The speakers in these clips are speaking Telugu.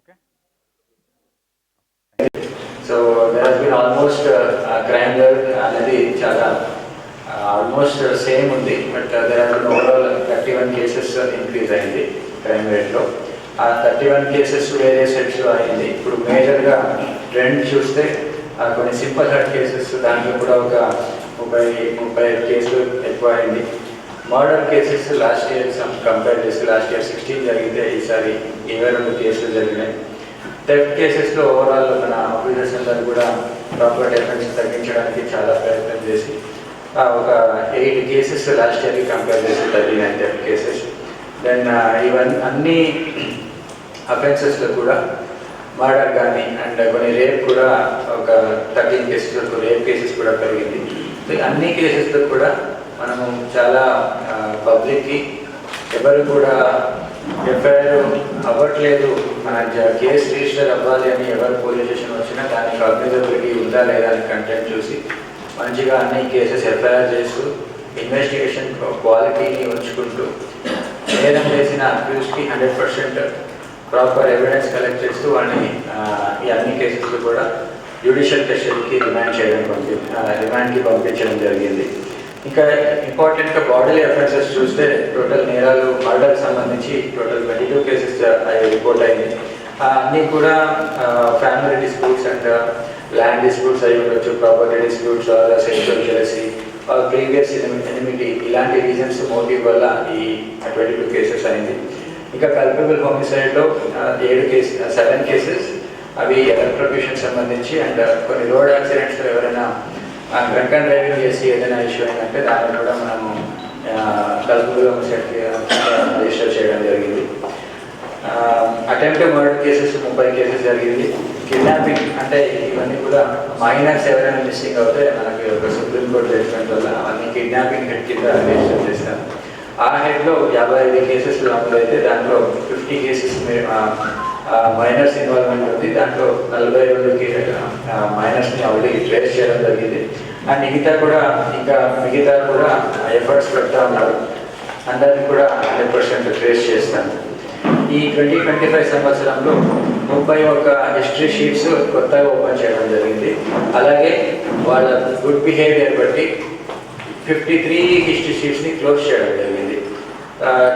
Okay? So there has been almost crime rate అనేది చాలా uh, ఆల్మోస్ట్ సేమ్ ఉంది but there has overall thirty one cases increase అయింది క్రైమ్ రేట్లో ఆ థర్టీ వన్ కేసెస్ వేరే సెట్స్లో అయింది. ఇప్పుడు మేజర్గా ట్రెండ్ చూస్తే ఆ, కొన్ని సింపుల్ హార్ట్ కేసెస్ దాంట్లో కూడా ఒక ముప్పై ముప్పై కేసులు ఎక్కువ అయింది. Murder cases last year compare చేసి లాస్ట్ ఇయర్ సిక్స్టీన్ జరిగితే ఈసారి ఇరవై రెండు కేసులు జరిగినాయి. థెఫ్ట్ కేసెస్లో ఓవరాల్ మన ఆఫీసర్స్ అందరూ కూడా ప్రాపర్ డిఫెన్స్ తగ్గించడానికి చాలా ప్రయత్నం చేసి ఒక ఎయిట్ కేసెస్ లాస్ట్ ఇయర్కి కంపేర్ చేసి తగ్గినాయి థెఫ్ట్ కేసెస్ దెన్ ఈవెన్ అన్ని అఫెన్సెస్లో కూడా మర్డర్ కానీ అండ్ కొన్ని రేప్ కూడా ఒక థర్టీన్ కేసెస్ రేప్ కేసెస్ కూడా పెరిగింది. అన్ని కేసెస్లో కూడా మనము చాలా పబ్లిక్కి ఎవరు కూడా ఎఫ్ఐఆర్ అవ్వట్లేదు. మన కేసు రిజిస్టర్ అవ్వాలి అని ఎవరు పోలీస్ స్టేషన్ వచ్చినా దానికి అబ్జర్వబిలిటీ ఉందా లేదా అని కంటెంట్ చూసి మంచిగా అన్ని కేసెస్ ఎఫ్ఐఆర్ చేస్తూ ఇన్వెస్టిగేషన్ క్వాలిటీని ఉంచుకుంటూ నేరం చేసిన అక్యూస్కి hundred percent proper evidence collect చేస్తూ వాడిని ఈ అన్ని కేసెస్లో కూడా జ్యుడిషియల్ కస్టడీకి రిమాండ్ చేయడం పంపి రిమాండ్కి పంపించడం జరిగింది. ఇంకా ఇంపార్టెంట్గా బాడీలీ అఫెన్సెస్ చూస్తే టోటల్ నేరాలు మర్డర్ సంబంధించి total twenty two cases report అయింది. అన్నీ కూడా family disputes and land disputes అయి ఉండొచ్చు property disputes sexual jealousy previous enmity ఇలాంటి రీజన్స్ మోటివ్ వల్ల ఈ ట్వంటీ టూ కేసెస్ అయింది. ఇంకా కల్పబుల్ హోమిసైడ్లో ఏడు కేసు సెవెన్ కేసెస్ అవి ఎలక్ట్రిక్యూషన్ సంబంధించి అండ్ uh, కొన్ని రోడ్ యాక్సిడెంట్స్లో డ్రంక్ అండ్ డ్రైవింగ్ చేసి ఏదైనా ఇష్యూ అయిందంటే దాన్ని కూడా మనము కలుపుగా రిజిస్టర్ చేయడం జరిగింది. అటెంప్ట్ మర్డర్ కేసెస్ ముప్పై కేసెస్ జరిగింది. కిడ్నాపింగ్ అంటే ఇవన్నీ కూడా మైనర్స్ ఎవరైనా మిస్సింగ్ అవుతే మనకి ఒక సుప్రీంకోర్టు జడ్జ్మెంట్ వల్ల అవన్నీ కిడ్నాపింగ్ హెడ్ కింద రిజిస్టర్ చేశారు ఆ హెడ్లో యాభై ఐదు కేసెస్ నమోదైతే దాంట్లో ఫిఫ్టీ కేసెస్ మైనర్స్ ఇన్వాల్వ్మెంట్ ఉంది. దాంట్లో నలభై రెండు మైనర్స్ని ఆల్రెడీ ట్రేస్ చేయడం జరిగింది. అండ్ మిగతా కూడా ఇంకా మిగతా కూడా ఎఫర్ట్స్ పెడతా ఉన్నారు. అందరినీ కూడా హండ్రెడ్ పర్సెంట్ ట్రేస్ చేస్తాను. ఈ ట్వంటీ ట్వంటీ ఫైవ్ సంవత్సరంలో ముప్పై ఒక్క హిస్టరీ షీట్స్ కొత్తగా ఓపెన్ చేయడం జరిగింది. అలాగే వాళ్ళ గుడ్ బిహేవియర్ బట్టి ఫిఫ్టీ త్రీ హిస్టరీ షీట్స్ని క్లోజ్ చేయడం జరిగింది.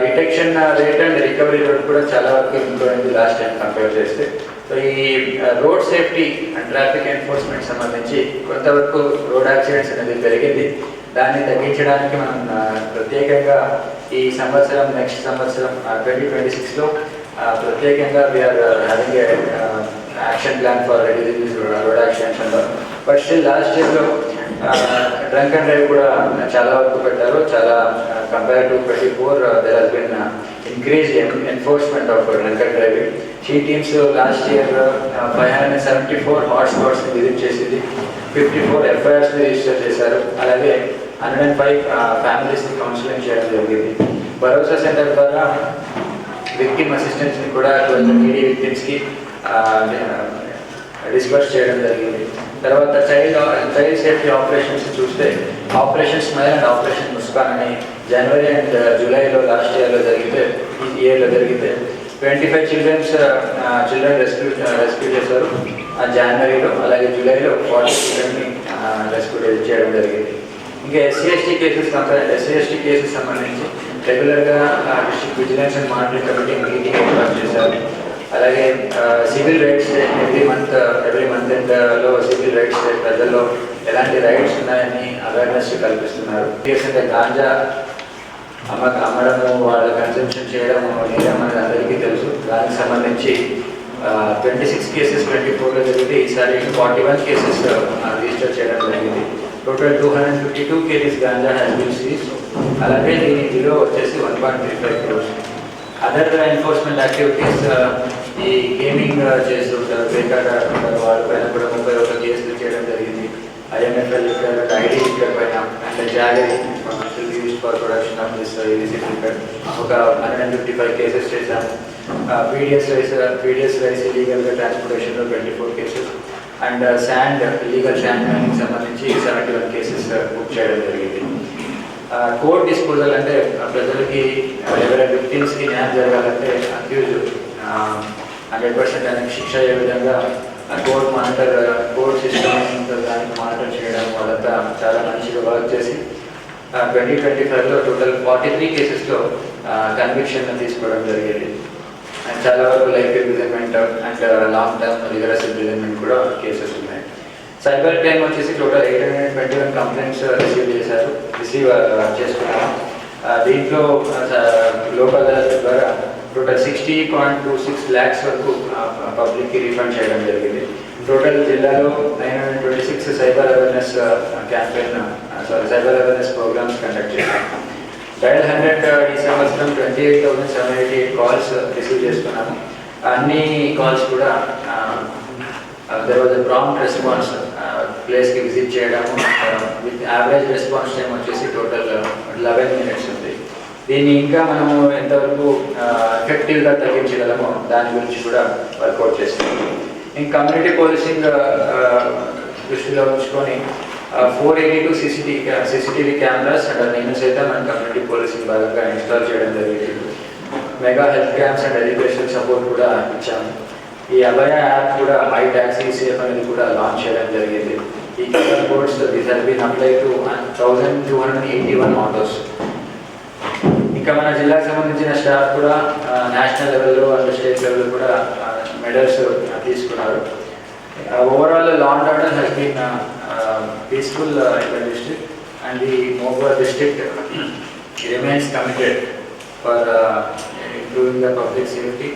Detection rate and recovery rate కూడా చాలా వరకు ఇంప్రూవ్ అయింది లాస్ట్ టైం కంపేర్ చేస్తే. సో ఈ road safety and traffic enforcement సంబంధించి కొంతవరకు రోడ్ యాక్సిడెంట్స్ అనేది పెరిగింది. దాన్ని తగ్గించడానికి మనం ప్రత్యేకంగా ఈ సంవత్సరం నెక్స్ట్ సంవత్సరం ట్వంటీ ట్వంటీ సిక్స్లో ప్రత్యేకంగా we are having action plan for reducing road accidents అంటారు బట్ స్టిల్ లాస్ట్ ఇయర్లో డ్రంక్ అండ్ డ్రైవ్ కూడా చాలా వరకు పెట్టారు. చాలా compare to twenty four there has been increase enforcement of drunk and driving she teams last year five hundred seventy four hot స్పాట్స్ని visit చేసింది. ఫిఫ్టీ ఫోర్ ఎఫ్ఐఆర్స్ని రిజిస్టర్ చేశారు. అలాగే హండ్రెడ్ అండ్ ఫైవ్ ఫ్యామిలీస్ని కౌన్సిలింగ్ చేయడం జరిగింది. భరోసా సెంటర్ ద్వారా విక్టిమ్ అసిస్టెన్స్ని కూడా కొంచెం నీడీ విక్టిమ్స్కి డిస్పర్స్ చేయడం జరిగింది. తర్వాత చైల్డ్ చైల్డ్ సేఫ్టీ ఆపరేషన్స్ చూస్తే operation smile and operation Muskaan అని జనవరి అండ్ uh, జూలైలో లాస్ట్ ఇయర్లో జరిగితే ఈ ఇయర్లో జరిగితే twenty five children uh, children rescue uh, rescue చేశారు. జనవరిలో అలాగే జూలైలో ఫార్టీ చిల్డ్రన్ని రెస్క్యూ చేయడం జరిగింది. ఇంకా SC ST cases compare SC ST cases సంబంధించి రెగ్యులర్గా district vigilance and monitoring committee meeting ఏర్పాటు చేశారు. అలాగే civil rights day every month every month ఎండ్లో సివిల్ రైట్స్ డే ప్రజల్లో ఎలాంటి రైట్స్ ఉన్నాయని అవేర్నెస్ కల్పిస్తున్నారు. అంటే గాంజా అమ్మ అమ్మడము వాళ్ళ కన్సంప్షన్ చేయడము నేరం అనేది అందరికీ తెలుసు. దానికి సంబంధించి ట్వంటీ సిక్స్ కేసెస్ ట్వంటీ ఫోర్లో జరిగితే ఈసారి ఫార్టీ వన్ కేసెస్ రిజిస్టర్ చేయడం జరిగింది. Total two hundred fifty two kgs ganja has been seize అలాగే దీని విలువ వచ్చేసి one point three five crores other enforcement activities ఈ గేమింగ్ uh, చేస్తుంటారు బేకార్ ఆడుతుంటారు వాళ్ళపైన కూడా ముప్పై ఒక కేసులు చేయడం జరిగింది. ఐఎంఎఫ్ఎల్ ఐడి పైన and jaggery use for production of this illicit ఒక hundred and fifty five cases చేశాము పీడిఎస్ రైస్ పీడిఎస్ రైస్ ఇలీగల్గా ట్రాన్స్పోర్టేషన్లో twenty four cases and sand illegal sand mining సంబంధించి సెవెంటీ వన్ కేసెస్ బుక్ చేయడం జరిగింది. Uh, కోర్ట్ డిస్పోజల్ అంటే uh, ప్రజలకి ఎవరైనా విక్టిమ్స్కి న్యాయం జరగాలంటే అక్యూజ్ హండ్రెడ్ పర్సెంట్ దానికి శిక్ష అయ్యే విధంగా కోర్ట్ మానిటర్ కోర్ట్ సిస్టమ్ దానికి మానిటర్ చేయడం వాళ్ళంతా చాలా మంచిగా వర్క్ చేసి ట్వంటీ ట్వంటీ ఫైవ్లో టోటల్ ఫార్టీ త్రీ కేసెస్లో కన్విక్షన్ తీసుకోవడం జరిగేది. అండ్ చాలా వరకు life imprisonment and long term rigorous imprisonment కూడా కేసెస్ ఉన్నాయి. సైబర్ క్రైమ్ వచ్చేసి total eight hundred twenty one complaints receive చేశారు రిసీవ్ చేసుకున్నాము. దీంట్లో లోకల్ ద్వారా total sixty point two six lakhs వరకు పబ్లిక్కి రీఫండ్ చేయడం జరిగింది. టోటల్ జిల్లాలో nine hundred twenty six cyber awareness campaign sorry cyber awareness programmes conduct చేశాం. డైల్ హండ్రెడ్ ఈ సంవత్సరం twenty eight thousand seven eighty eight calls receive చేసుకున్నాము అన్ని కాల్స్ కూడా దర్ వాజ్ ప్రాంప్ట్ రెస్పాన్స్ ప్లేస్కి విజిట్ చేయడము విత్ యావరేజ్ రెస్పాన్స్ టైం వచ్చేసి టోటల్ లెవెన్ మినిట్స్ దీన్ని ఇంకా మనము ఎంతవరకు ఎఫెక్టివ్గా తగ్గించగలమో దాని గురించి కూడా వర్కౌట్ చేస్తున్నాము ఇంకా కమ్యూనిటీ పోలీసింగ్ దృష్టిలో ఉంచుకొని four eighty two CCTV CCTV cameras and నేను సైతం మన కమ్యూనిటీ పోలీసింగ్ భాగంగా ఇన్స్టాల్ చేయడం జరిగింది. Mega health camps and education support కూడా ఇచ్చాము ఈ అభయ యాప్ కూడా మై ట్యాక్సీ సేఫ్ అనేది కూడా లాంచ్ చేయడం జరిగింది. ఈ QR codes this has been apply two thousand two hundred eighty one autos ఇంకా మన జిల్లాకు సంబంధించిన స్టాఫ్ కూడా నేషనల్ లెవెల్లో అండ్ స్టేట్ లెవెల్లో కూడా మెడల్స్ తీసుకున్నారు. Overall law and order has been peaceful in the district and the మోగోర్ district remains committed for improving the public safety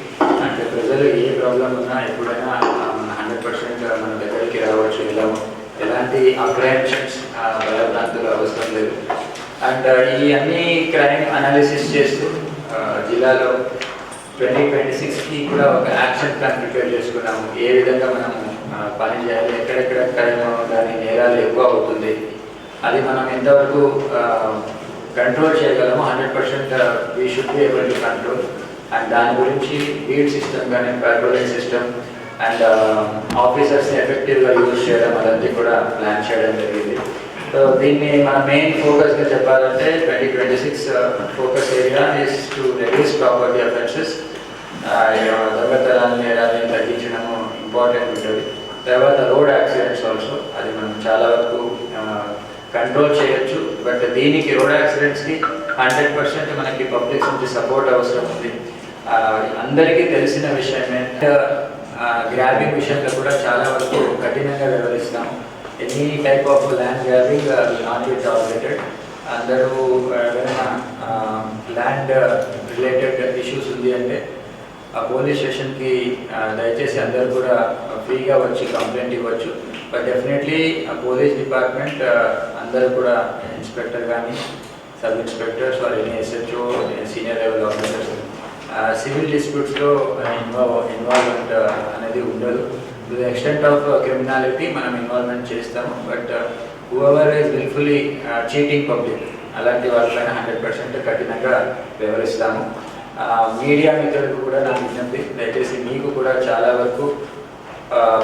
and ప్రజలు ఏ ప్రాబ్లం ఉన్నా ఎప్పుడైనా మన హండ్రెడ్ పర్సెంట్ మన దగ్గరికి రావచ్చు. ఇలా ఎలాంటి అప్రహెన్షన్స్ భయభ్రాంతులు అవసరం లేదు. అండ్ uh, ఈ అన్ని క్రైమ్ అనాలిసిస్ చేస్తూ జిల్లాలో ట్వంటీ ట్వంటీ సిక్స్కి కూడా ఒక యాక్షన్ ప్లాన్ ప్రిపేర్ చేసుకున్నాము. ఏ విధంగా మనం పని చేయాలి ఎక్కడెక్కడ క్రైమ్ దాని నేరాలు ఎక్కువ అవుతుంది అది మనం ఎంతవరకు కంట్రోల్ చేయగలము hundred percent we should be able to control and దాని గురించి బీడ్ సిస్టమ్ కానీ పెట్రోలింగ్ సిస్టమ్ అండ్ ఆఫీసర్స్ని ఎఫెక్టివ్గా యూజ్ చేయడం అదంతా కూడా ప్లాన్ చేయడం జరిగింది. సో దీన్ని మన మెయిన్ ఫోకస్గా చెప్పాలంటే twenty twenty six focus area is to reduce property offences దొంగతనాలు నేరాన్ని తగ్గించడము ఇంపార్టెంట్ ఉంటుంది. తర్వాత రోడ్ యాక్సిడెంట్స్ ఆల్సో అది మనం చాలా వరకు కంట్రోల్ చేయొచ్చు. బట్ దీనికి రోడ్ యాక్సిడెంట్స్కి హండ్రెడ్ పర్సెంట్ మనకి పబ్లిక్ నుంచి సపోర్ట్ అవసరం ఉంది. అందరికీ తెలిసిన విషయమే. గ్రాబింగ్ విషయంలో కూడా చాలా వరకు కఠినంగా వ్యవహరిస్తాము any type of land grabbing not be అందరూ ఏదైనా ల్యాండ్ రిలేటెడ్ ఇష్యూస్ ఉంది అంటే ఆ పోలీస్ స్టేషన్కి దయచేసి అందరూ కూడా ఫ్రీగా వచ్చి కంప్లైంట్ ఇవ్వచ్చు. బట్ డెఫినెట్లీ ఆ పోలీస్ డిపార్ట్మెంట్ అందరూ కూడా ఇన్స్పెక్టర్ కానీ sub inspectors or any SHO senior level officers civil డిస్ప్యూట్స్లో involve involvement అనేది ఉండదు. To the extent of criminality మనం ఇన్వాల్వ్మెంట్ చేస్తాము. But whoever is wilfully cheating public అలాంటి వాళ్ళపైన హండ్రెడ్ పర్సెంట్ కఠినంగా వ్యవహరిస్తాము మీడియా మిత్రులకు కూడా నా విజ్ఞప్తి దయచేసి మీకు కూడా చాలా వరకు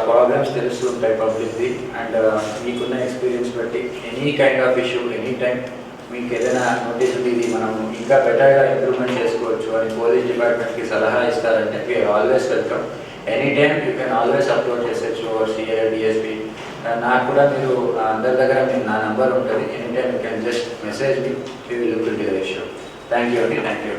ప్రాబ్లమ్స్ తెలుస్తూ ఉంటాయి పబ్లిక్ది అండ్ uh, మీకున్న ఎక్స్పీరియన్స్ బట్టి any kind of issue any time మీకు ఏదైనా నోటీస్ ఇది మనం ఇంకా బెటర్గా ఇంప్రూవ్మెంట్ చేసుకోవచ్చు అని పోలీస్ డిపార్ట్మెంట్కి సలహా ఇస్తారంటే we are always welcome any time you can always upload చేసేచ్చు CI DSP నాకు కూడా మీరు అందరి దగ్గర మీరు నా నెంబర్ ఉంటుంది. Any time you can just message me we will to the issue thank you అండి థ్యాంక్ యూ